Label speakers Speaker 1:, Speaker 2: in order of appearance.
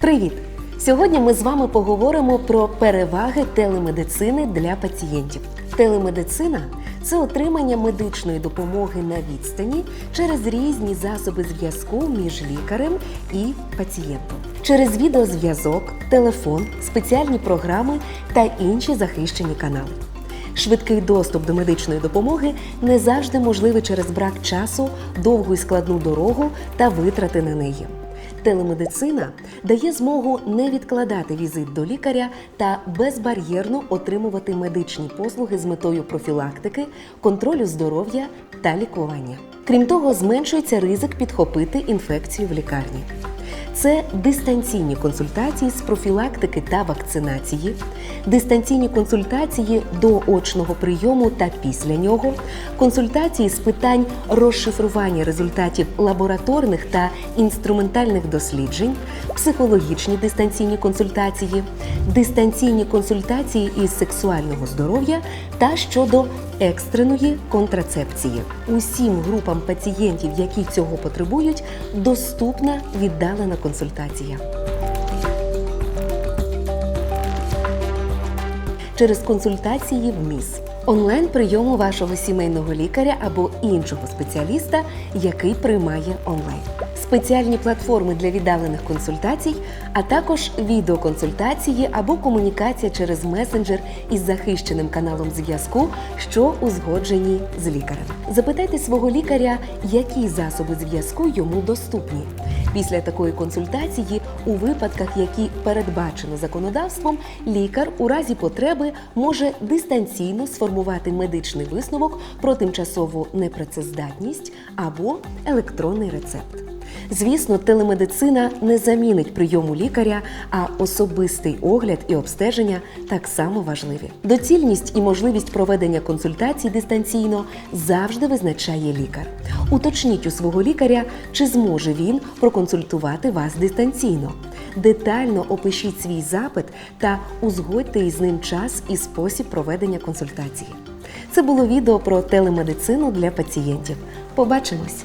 Speaker 1: Привіт! Сьогодні ми з вами поговоримо про переваги телемедицини для пацієнтів. Телемедицина це отримання медичної допомоги на відстані через різні засоби зв'язку між лікарем і пацієнтом, через відеозв'язок, телефон, спеціальні програми та інші захищені канали. Швидкий доступ до медичної допомоги не завжди можливий через брак часу, довгу і складну дорогу та витрати на неї. Телемедицина дає змогу не відкладати візит до лікаря та безбар'єрно отримувати медичні послуги з метою профілактики, контролю здоров'я та лікування. Крім того, зменшується ризик підхопити інфекцію в лікарні. Це дистанційні консультації з профілактики та вакцинації, дистанційні консультації до очного прийому та після нього, консультації з питань розшифрування результатів лабораторних та інструментальних досліджень, психологічні дистанційні консультації, дистанційні консультації із сексуального здоров'я та щодо екстреної контрацепції. Усім групам пацієнтів, які цього потребують, доступна віддалена консультація. через консультації в МІС, онлайн прийому вашого сімейного лікаря або іншого спеціаліста, який приймає онлайн, спеціальні платформи для віддалених консультацій, а також відеоконсультації або комунікація через месенджер із захищеним каналом зв'язку, що узгоджені з лікарем. Запитайте свого лікаря, які засоби зв'язку йому доступні. Після такої консультації, у випадках, які передбачено законодавством, лікар у разі потреби може дистанційно сформувати медичний висновок про тимчасову непрацездатність або електронний рецепт. Звісно, телемедицина не замінить прийому лікаря, а особистий огляд і обстеження так само важливі. Доцільність і можливість проведення консультацій дистанційно завжди визначає лікар. Уточніть у свого лікаря, чи зможе він проконсультувати вас дистанційно. Детально опишіть свій запит та узгодьте із ним час і спосіб проведення консультації. Це було відео про телемедицину для пацієнтів. Побачимось!